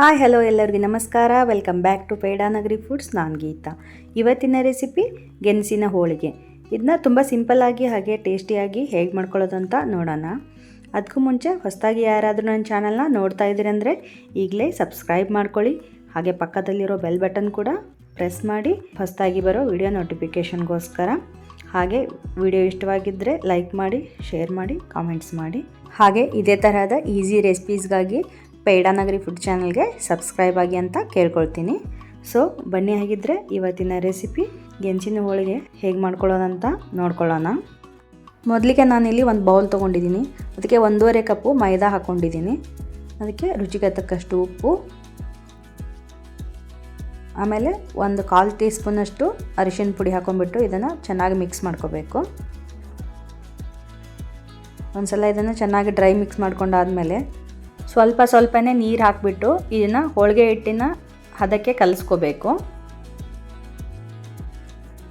Hi, hello ಎಲ್ಲರಿಗೂ ನಮಸ್ಕಾರ. Welcome back to Pedanagari foods. ನಾನು ಗೀತಾ. ಇವತ್ತಿನ ರೆಸಿಪಿ ಗೆಣಸಿನ ಹೋಳಿಗೆ. ಇದನ್ನ ತುಂಬ ಸಿಂಪಲ್ಲಾಗಿ ಹಾಗೆ ಟೇಸ್ಟಿಯಾಗಿ ಹೇಗೆ ಮಾಡ್ಕೊಳ್ಳೋದು ಅಂತ ನೋಡೋಣ. ಅದಕ್ಕೂ ಮುಂಚೆ ಹೊಸದಾಗಿ ಯಾರಾದರೂ ನನ್ನ ಚಾನಲ್ನ ನೋಡ್ತಾ ಇದ್ದೀರಂದರೆ ಈಗಲೇ ಸಬ್ಸ್ಕ್ರೈಬ್ ಮಾಡ್ಕೊಳ್ಳಿ. ಹಾಗೆ ಪಕ್ಕದಲ್ಲಿರೋ ಬೆಲ್ ಬಟನ್ ಕೂಡ ಪ್ರೆಸ್ ಮಾಡಿ ಹೊಸದಾಗಿ ಬರೋ ವಿಡಿಯೋ ನೋಟಿಫಿಕೇಷನ್ಗೋಸ್ಕರ. ಹಾಗೆ ವಿಡಿಯೋ ಇಷ್ಟವಾಗಿದ್ದರೆ ಲೈಕ್ ಮಾಡಿ, ಶೇರ್ ಮಾಡಿ, ಕಾಮೆಂಟ್ಸ್ ಮಾಡಿ. ಹಾಗೆ ಇದೇ ತರಹದ ಈಸಿ ರೆಸಿಪೀಸ್ಗಾಗಿ ಪೇಡಾನಗರಿ ಫುಡ್ ಚಾನಲ್ಗೆ ಸಬ್ಸ್ಕ್ರೈಬ್ ಆಗಿ ಅಂತ ಕೇಳ್ಕೊಳ್ತೀನಿ. ಸೊ ಬನ್ನಿ ಹಾಗಿದ್ರೆ ಇವತ್ತಿನ ರೆಸಿಪಿ ಗೆಂಚಿನ ಹೋಳಿಗೆ ಹೇಗೆ ಮಾಡ್ಕೊಳ್ಳೋದಂತ ನೋಡ್ಕೊಳ್ಳೋಣ. ಮೊದಲಿಗೆ ನಾನಿಲ್ಲಿ ಒಂದು ಬೌಲ್ ತೊಗೊಂಡಿದ್ದೀನಿ. ಅದಕ್ಕೆ ಒಂದೂವರೆ ಕಪ್ಪು ಮೈದಾ ಹಾಕ್ಕೊಂಡಿದ್ದೀನಿ ಅದಕ್ಕೆ ರುಚಿಗೆ ತಕ್ಕಷ್ಟು ಉಪ್ಪು. ಆಮೇಲೆ ಒಂದು ಕಾಲು ಟೀ ಸ್ಪೂನಷ್ಟು ಅರಿಶಿನ ಪುಡಿ ಹಾಕೊಂಡ್ಬಿಟ್ಟು ಇದನ್ನು ಚೆನ್ನಾಗಿ ಮಿಕ್ಸ್ ಮಾಡ್ಕೋಬೇಕು. ಒಂದ್ಸಲ ಇದನ್ನು ಚೆನ್ನಾಗಿ ಡ್ರೈ ಮಿಕ್ಸ್ ಮಾಡ್ಕೊಂಡಾದಮೇಲೆ ಸ್ವಲ್ಪ ಸ್ವಲ್ಪನೇ ನೀರು ಹಾಕಿಬಿಟ್ಟು ಇದನ್ನು ಹೋಳಿಗೆ ಹಿಟ್ಟಿನ ಹದಕ್ಕೆ ಕಲಿಸ್ಕೋಬೇಕು.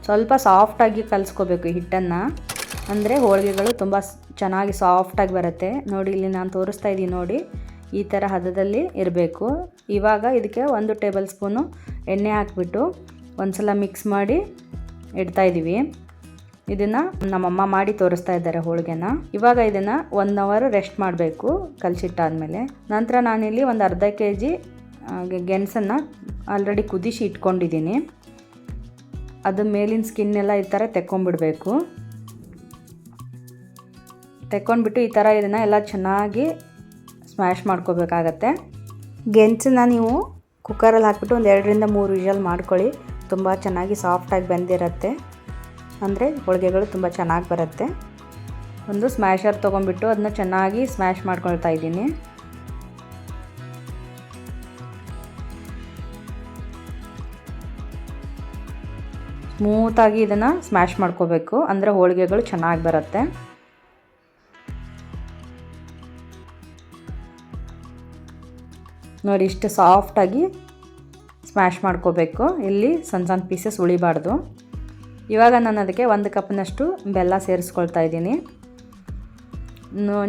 ಸ್ವಲ್ಪ ಸಾಫ್ಟಾಗಿ ಕಲಿಸ್ಕೋಬೇಕು ಹಿಟ್ಟನ್ನು. ಅಂದರೆ ಹೋಳಿಗೆಗಳು ತುಂಬ ಚೆನ್ನಾಗಿ ಸಾಫ್ಟಾಗಿ ಬರುತ್ತೆ. ನೋಡಿ, ಇಲ್ಲಿ ನಾನು ತೋರಿಸ್ತಾ ಇದ್ದೀನಿ ನೋಡಿ, ಈ ಥರ ಹದದಲ್ಲಿ ಇರಬೇಕು. ಇವಾಗ ಇದಕ್ಕೆ ಒಂದು ಟೇಬಲ್ ಸ್ಪೂನು ಎಣ್ಣೆ ಹಾಕಿಬಿಟ್ಟು ಒಂದು ಸಲ ಮಿಕ್ಸ್ ಮಾಡಿ ಇಡ್ತಾಯಿದ್ದೀವಿ ಇದನ್ನು ನಮ್ಮಮ್ಮ ಮಾಡಿ ತೋರಿಸ್ತಾ ಇದ್ದಾರೆ ಹೋಳಿಗೆನ. ಇವಾಗ ಇದನ್ನು ಒನ್ ಅವರ್ ರೆಸ್ಟ್ ಮಾಡಬೇಕು ಕಲಸಿಟ್ಟಾದ್ಮೇಲೆ. ನಂತರ ನಾನಿಲ್ಲಿ ಒಂದು ಅರ್ಧ ಕೆ ಜಿ ಗೆಣಸನ್ನು ಆಲ್ರೆಡಿ ಕುದಿಸಿ ಇಟ್ಕೊಂಡಿದ್ದೀನಿ. ಅದು ಮೇಲಿನ ಸ್ಕಿನ್ ಎಲ್ಲ ಈ ಥರ ತೆಕ್ಕೊಂಬಿಡಬೇಕು. ತೆಕ್ಕೊಂಡ್ಬಿಟ್ಟು ಈ ಥರ ಇದನ್ನು ಎಲ್ಲ ಚೆನ್ನಾಗಿ ಸ್ಮ್ಯಾಶ್ ಮಾಡ್ಕೋಬೇಕಾಗತ್ತೆ. ಗೆಣಸನ್ನ ನೀವು ಕುಕ್ಕರಲ್ಲಿ ಹಾಕ್ಬಿಟ್ಟು ಒಂದು ಎರಡರಿಂದ ಮೂರು ವಿಷಲ್ ಮಾಡ್ಕೊಳ್ಳಿ. ತುಂಬ ಚೆನ್ನಾಗಿ ಸಾಫ್ಟಾಗಿ ಬೆಂದಿರುತ್ತೆ. ಅಂದರೆ ಹೋಳಿಗೆಗಳು ತುಂಬ ಚೆನ್ನಾಗಿ ಬರುತ್ತೆ. ಒಂದು ಸ್ಮ್ಯಾಶರ್ ತೊಗೊಂಡ್ಬಿಟ್ಟು ಅದನ್ನ ಚೆನ್ನಾಗಿ ಸ್ಮ್ಯಾಶ್ ಮಾಡ್ಕೊಳ್ತಾ ಇದ್ದೀನಿ. ಸ್ಮೂತಾಗಿ ಇದನ್ನು ಸ್ಮ್ಯಾಶ್ ಮಾಡ್ಕೋಬೇಕು. ಅಂದರೆ ಹೋಳಿಗೆಗಳು ಚೆನ್ನಾಗಿ ಬರುತ್ತೆ. ನೋಡಿ, ಇಷ್ಟು ಸಾಫ್ಟಾಗಿ ಸ್ಮ್ಯಾಶ್ ಮಾಡ್ಕೋಬೇಕು. ಇಲ್ಲಿ ಸಣ್ಣ ಸಣ್ಣ ಪೀಸಸ್ ಉಳಿಬಾರ್ದು. ಇವಾಗ ನಾನು ಅದಕ್ಕೆ ಒಂದು ಕಪ್ನಷ್ಟು ಬೆಲ್ಲ ಸೇರಿಸ್ಕೊಳ್ತಾ ಇದ್ದೀನಿ.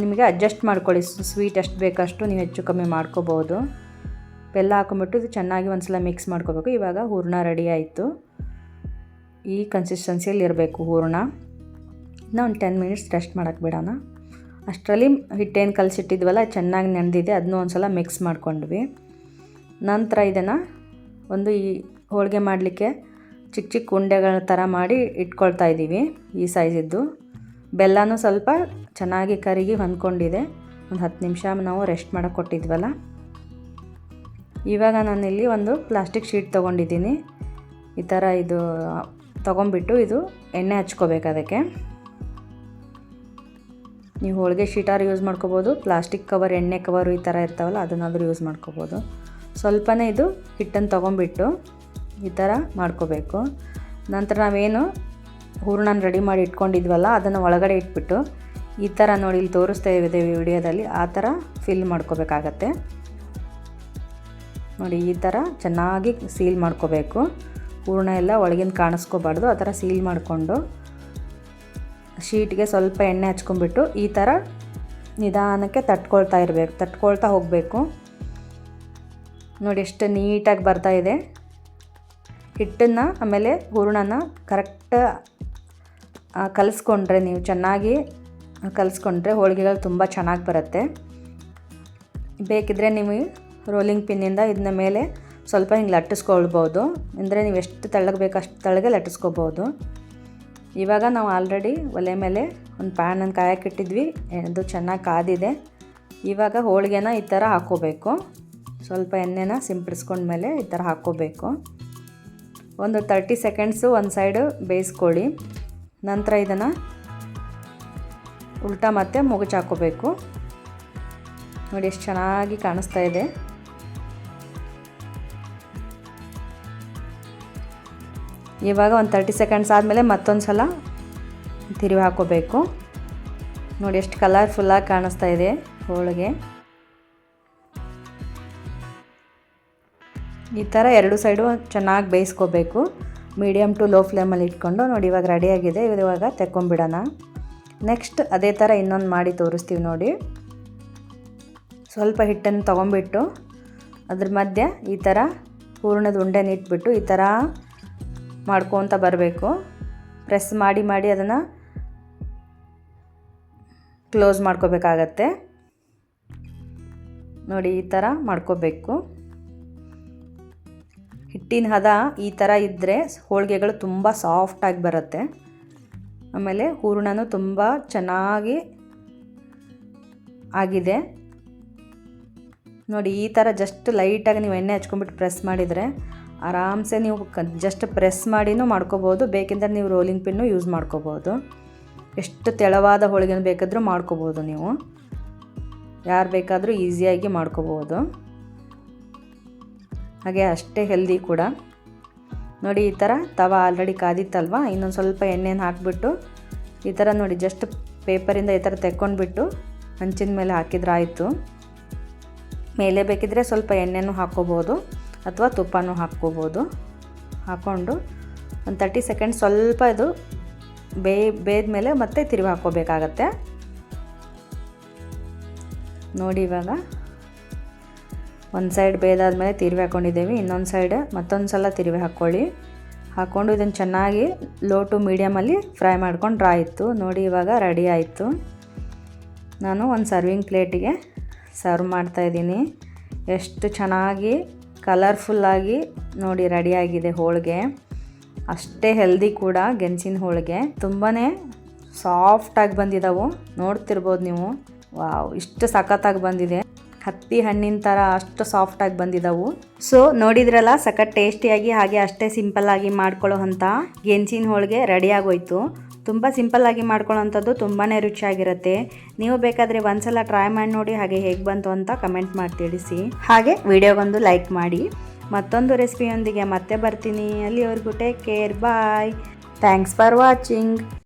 ನಿಮಗೆ ಅಡ್ಜಸ್ಟ್ ಮಾಡ್ಕೊಳ್ಳಿ ಸ್ವೀಟ್ ಎಷ್ಟು ಬೇಕಷ್ಟು ನೀವು ಹೆಚ್ಚು ಕಮ್ಮಿ ಮಾಡ್ಕೋಬೋದು. ಬೆಲ್ಲ ಹಾಕೊಂಬಿಟ್ಟು ಇದು ಚೆನ್ನಾಗಿ ಒಂದು ಸಲ ಮಿಕ್ಸ್ ಮಾಡ್ಕೋಬೇಕು. ಇವಾಗ ಹೂರ್ಣ ರೆಡಿ ಆಯಿತು. ಈ ಕನ್ಸಿಸ್ಟೆನ್ಸಿಯಲ್ಲಿ ಇರಬೇಕು ಹೂರ್ಣ. ಇನ್ನೂ ಒಂದು ಟೆನ್ ಮಿನಿಟ್ಸ್ ರೆಸ್ಟ್ ಮಾಡೋಕ್ಕೆ ಬಿಡೋಣ. ಅಷ್ಟರಲ್ಲಿ ಹಿಟ್ಟೇನು ಕಲಸಿಟ್ಟಿದ್ವಲ್ಲ ಚೆನ್ನಾಗಿ ನೆನೆದಿದೆ, ಅದನ್ನೂ ಒಂದು ಸಲ ಮಿಕ್ಸ್ ಮಾಡ್ಕೊಂಡ್ವಿ. ನಂತರ ಇದನ್ನು ಒಂದು ಈ ಹೋಳಿಗೆ ಮಾಡಲಿಕ್ಕೆ ಚಿಕ್ಕ ಚಿಕ್ಕ ಉಂಡೆಗಳ ಥರ ಮಾಡಿ ಇಟ್ಕೊಳ್ತಾ ಇದ್ದೀವಿ ಈ ಸೈಜಿದ್ದು ಬೆಲ್ಲನೂ ಸ್ವಲ್ಪ ಚೆನ್ನಾಗಿ ಕರಿಗಿ ಹೊಂದ್ಕೊಂಡಿದೆ. ಒಂದು ಹತ್ತು ನಿಮಿಷ ನಾವು ರೆಸ್ಟ್ ಮಾಡೋಕ್ಕೆ ಕೊಟ್ಟಿದ್ವಲ್ಲ. ಇವಾಗ ನಾನಿಲ್ಲಿ ಒಂದು ಪ್ಲಾಸ್ಟಿಕ್ ಶೀಟ್ ತೊಗೊಂಡಿದ್ದೀನಿ. ಈ ಥರ ಇದು ತೊಗೊಂಬಿಟ್ಟು ಇದು ಎಣ್ಣೆ ಹಚ್ಕೋಬೇಕು ಅದಕ್ಕೆ. ನೀವು ಹೋಳಿಗೆ ಶೀಟಾರು ಯೂಸ್ ಮಾಡ್ಕೋಬೋದು ಪ್ಲಾಸ್ಟಿಕ್ ಕವರ್ ಎಣ್ಣೆ ಕವರು ಈ ಥರ ಇರ್ತಾವಲ್ಲ, ಅದನ್ನಾದರೂ ಯೂಸ್ ಮಾಡ್ಕೋಬೋದು. ಸ್ವಲ್ಪನೇ ಇದು ಹಿಟ್ಟನ್ನು ತೊಗೊಂಬಿಟ್ಟು ಈ ಥರ ಮಾಡ್ಕೋಬೇಕು. ನಂತರ ನಾವೇನು ಹೂರ್ಣನ ರೆಡಿ ಮಾಡಿ ಇಟ್ಕೊಂಡಿದ್ವಲ್ಲ, ಅದನ್ನು ಒಳಗಡೆ ಇಟ್ಬಿಟ್ಟು ಈ ಥರ ನೋಡಿ ಇಲ್ಲಿ ತೋರಿಸ್ತಾ ಇದೆ ವಿಡಿಯೋದಲ್ಲಿ, ಆ ಥರ ಫಿಲ್ ಮಾಡ್ಕೋಬೇಕಾಗತ್ತೆ. ನೋಡಿ, ಈ ಥರ ಚೆನ್ನಾಗಿ ಸೀಲ್ ಮಾಡ್ಕೋಬೇಕು. ಹೂರ್ಣ ಎಲ್ಲ ಒಳಗಿಂದ ಕಾಣಿಸ್ಕೋಬಾರ್ದು, ಆ ಥರ ಸೀಲ್ ಮಾಡಿಕೊಂಡು ಶೀಟ್ಗೆ ಸ್ವಲ್ಪ ಎಣ್ಣೆ ಹಚ್ಕೊಂಡ್ಬಿಟ್ಟು ಈ ಥರ ನಿಧಾನಕ್ಕೆ ತಟ್ಕೊಳ್ತಾ ಇರಬೇಕು, ತಟ್ಕೊಳ್ತಾ ಹೋಗಬೇಕು. ನೋಡಿ, ಎಷ್ಟು ನೀಟಾಗಿ ಬರ್ತಾ ಇದೆ. ಹಿಟ್ಟನ್ನು, ಆಮೇಲೆ ಹೂರಣನ ಕರೆಕ್ಟ್ ಕಲಿಸ್ಕೊಂಡ್ರೆ ನೀವು ಚೆನ್ನಾಗಿ ಕಲಿಸ್ಕೊಂಡ್ರೆ ಹೋಳಿಗೆಗಳು ತುಂಬ ಚೆನ್ನಾಗಿ ಬರುತ್ತೆ. ಬೇಕಿದ್ದರೆ ನೀವು ರೋಲಿಂಗ್ ಪಿನ್ನಿಂದ ಇದನ್ನ ಮೇಲೆ ಸ್ವಲ್ಪ ಹಿಂಗೆ ಲಟ್ಟಿಸ್ಕೊಳ್ಬೋದು. ಅಂದರೆ ನೀವು ಎಷ್ಟು ತೆಳ್ಳಗೆ ಬೇಕು ಅಷ್ಟು ತೆಳ್ಳಗೆ ಲಟ್ಟಿಸ್ಕೋಬೋದು ಇವಾಗ ನಾವು ಆಲ್ರೆಡಿ ಒಲೆ ಮೇಲೆ ಒಂದು ಪ್ಯಾನನ್ನು ಕಾಯಕ್ಕಿಟ್ಟಿದ್ವಿ ಅದು ಚೆನ್ನಾಗಿ ಕಾದಿದೆ. ಇವಾಗ ಹೋಳಿಗೆನ ಈ ಥರ ಹಾಕ್ಕೋಬೇಕು. ಸ್ವಲ್ಪ ಎಣ್ಣೆನ ಸಿಂಪಡಿಸ್ಕೊಂಡ್ಮೇಲೆ ಈ ಥರ ಹಾಕ್ಕೋಬೇಕು. ಒಂದು ತರ್ಟಿ ಸೆಕೆಂಡ್ಸು ಒಂದು ಸೈಡು ಬೇಯಿಸ್ಕೊಳ್ಳಿ. ನಂತರ ಇದನ್ನು ಉಲ್ಟಾ ಮತ್ತೆ ಮುಗುಚಾಕೋಬೇಕು ನೋಡಿ ಎಷ್ಟು ಚೆನ್ನಾಗಿ ಕಾಣಿಸ್ತಾ ಇದೆ. ಇವಾಗ ಒಂದು ತರ್ಟಿ ಸೆಕೆಂಡ್ಸ್ ಆದಮೇಲೆ ಮತ್ತೊಂದು ಸಲ ತಿರುವಿ ಹಾಕೋಬೇಕು. ನೋಡಿ ಎಷ್ಟು ಕಲರ್ಫುಲ್ಲಾಗಿ ಕಾಣಿಸ್ತಾ ಇದೆ ಹೋಳಿಗೆ. ಈ ಥರ ಎರಡು ಸೈಡು ಚೆನ್ನಾಗಿ ಬೇಯಿಸ್ಕೋಬೇಕು. ಮೀಡಿಯಮ್ ಟು ಲೋ ಫ್ಲೇಮಲ್ಲಿ ಇಟ್ಕೊಂಡು ನೋಡಿ ಇವಾಗ ರೆಡಿಯಾಗಿದೆ ಇವಾಗ ತೆಕ್ಕೊಂಬಿಡೋಣ ನೆಕ್ಸ್ಟ್ ಅದೇ ಥರ ಇನ್ನೊಂದು ಮಾಡಿ ತೋರಿಸ್ತೀವಿ ನೋಡಿ. ಸ್ವಲ್ಪ ಹಿಟ್ಟನ್ನು ತೊಗೊಂಬಿಟ್ಟು ಅದ್ರ ಮಧ್ಯೆ ಈ ಥರ ಹೂರ್ಣದ ಉಂಡೆನ ಇಟ್ಬಿಟ್ಟು ಈ ಥರ ಮಾಡ್ಕೊತ ಬರಬೇಕು. ಪ್ರೆಸ್ ಮಾಡಿ ಮಾಡಿ ಅದನ್ನು ಕ್ಲೋಸ್ ಮಾಡ್ಕೋಬೇಕಾಗತ್ತೆ. ನೋಡಿ ಈ ಥರ ಮಾಡ್ಕೋಬೇಕು. ಹಿಟ್ಟಿನ ಹದ ಈ ಥರ ಇದ್ದರೆ ಹೋಳಿಗೆಗಳು ತುಂಬ ಸಾಫ್ಟಾಗಿ ಬರುತ್ತೆ. ಆಮೇಲೆ ಹೂರಣನೂ ತುಂಬ ಚೆನ್ನಾಗಿ ಆಗಿದೆ. ನೋಡಿ, ಈ ಥರ ಜಸ್ಟ್ ಲೈಟಾಗಿ ನೀವು ಎಣ್ಣೆ ಹಚ್ಕೊಂಡ್ಬಿಟ್ಟು ಪ್ರೆಸ್ ಮಾಡಿದರೆ ಆರಾಮ್ಸೆ ನೀವು ಜಸ್ಟ್ ಪ್ರೆಸ್ ಮಾಡಿನೂ ಮಾಡ್ಕೋಬೋದು, ಬೇಕೆಂದರೆ ನೀವು ರೋಲಿಂಗ್ ಪಿನ್ನು ಯೂಸ್ ಮಾಡ್ಕೋಬೋದು. ಎಷ್ಟು ತೆಳವಾದ ಹೋಳಿಗೆನೂ ಬೇಕಾದರೂ ಮಾಡ್ಕೋಬೋದು ನೀವು. ಯಾರು ಬೇಕಾದರೂ ಈಸಿಯಾಗಿ ಮಾಡ್ಕೋಬೋದು. ಹಾಗೆ ಅಷ್ಟೇ ಹೆಲ್ದಿ ಕೂಡ. ನೋಡಿ, ಈ ಥರ ತವ ಆಲ್ರೆಡಿ ಕಾದಿತ್ತಲ್ವ? ಇನ್ನೊಂದು ಸ್ವಲ್ಪ ಎಣ್ಣೆನ ಹಾಕಿಬಿಟ್ಟು, ಈ ಥರ ನೋಡಿ ಜಸ್ಟ್ ಪೇಪರಿಂದ ಈ ಥರ ತೆಕ್ಕೊಂಡ್ಬಿಟ್ಟು ಹಂಚಿನ ಮೇಲೆ ಹಾಕಿದ್ರೆ ಆಯಿತು. ಮೇಲೆ ಬೇಕಿದ್ರೆ ಸ್ವಲ್ಪ ಎಣ್ಣೆನೂ ಹಾಕ್ಕೋಬೋದು, ಅಥವಾ ತುಪ್ಪನೂ ಹಾಕ್ಕೋಬೋದು. ಹಾಕ್ಕೊಂಡು ಒಂದು ತರ್ಟಿ ಸೆಕೆಂಡ್ ಸ್ವಲ್ಪ ಇದು ಬೇ, ಬೇದ್ಮೇಲೆ ಮತ್ತೆ ತಿರುವಿ ಹಾಕ್ಕೋಬೇಕಾಗತ್ತೆ. ನೋಡಿ ಇವಾಗ. ಒಂದು ಸೈಡ್ ಬೇದಾದ್ಮೇಲೆ ತಿರುವಿ ಹಾಕ್ಕೊಂಡಿದ್ದೇವೆ ಇನ್ನೊಂದು ಸೈಡ್ ಮತ್ತೊಂದು ಸಲ ತಿರುವಿ ಹಾಕ್ಕೊಳ್ಳಿ ಹಾಕ್ಕೊಂಡು ಇದನ್ನು ಚೆನ್ನಾಗಿ ಲೋ ಟು ಮೀಡಿಯಮಲ್ಲಿ ಫ್ರೈ ಮಾಡ್ಕೊಂಡ್ರೆ ಆಯಿತು ನೋಡಿ ಇವಾಗ ರೆಡಿ ಆಯಿತು. ನಾನು ಒಂದು ಸರ್ವಿಂಗ್ ಪ್ಲೇಟಿಗೆ ಸರ್ವ್ ಮಾಡ್ತಾಯಿದ್ದೀನಿ ಎಷ್ಟು ಚೆನ್ನಾಗಿ ಕಲರ್ಫುಲ್ಲಾಗಿ ನೋಡಿ ರೆಡಿಯಾಗಿದೆ ಹೋಳಿಗೆ. ಅಷ್ಟೇ ಹೆಲ್ದಿ ಕೂಡ ಗೆಣಸಿನ ಹೋಳಿಗೆ. ತುಂಬಾ ಸಾಫ್ಟಾಗಿ ಬಂದಿದ್ದಾವೆ ನೋಡ್ತಿರ್ಬೋದು ನೀವು. ವಾವ್ ಇಷ್ಟು ಸಖತ್ತಾಗಿ ಬಂದಿದೆ. ಹತ್ತಿ ಹಣ್ಣಿನ ಥರ ಅಷ್ಟು ಸಾಫ್ಟಾಗಿ ಬಂದಿದ್ದಾವು ಸೊ ನೋಡಿದ್ರಲ್ಲ, ಸಖತ್ ಟೇಸ್ಟಿಯಾಗಿ ಹಾಗೆ ಅಷ್ಟೇ ಸಿಂಪಲ್ಲಾಗಿ ಮಾಡ್ಕೊಳ್ಳೋ ಅಂಥ ಗೆಣಸಿನ ಹೋಳಿಗೆ ರೆಡಿ ಆಗೋಯ್ತು. ತುಂಬ ಸಿಂಪಲ್ಲಾಗಿ ಮಾಡ್ಕೊಳ್ಳೋವಂಥದ್ದು ತುಂಬಾ ರುಚಿಯಾಗಿರುತ್ತೆ. ನೀವು ಬೇಕಾದರೆ ಒಂದ್ಸಲ ಟ್ರೈ ಮಾಡಿ ನೋಡಿ ಹಾಗೆ ಹೇಗೆ ಬಂತು ಅಂತ ಕಮೆಂಟ್ ಮಾಡಿ ತಿಳಿಸಿ. ಹಾಗೆ ವಿಡಿಯೋಗೊಂದು ಲೈಕ್ ಮಾಡಿ. ಮತ್ತೊಂದು ರೆಸಿಪಿಯೊಂದಿಗೆ ಮತ್ತೆ ಬರ್ತೀನಿ. ಅಲ್ಲಿವರೆಗೂ take care bye thanks for watching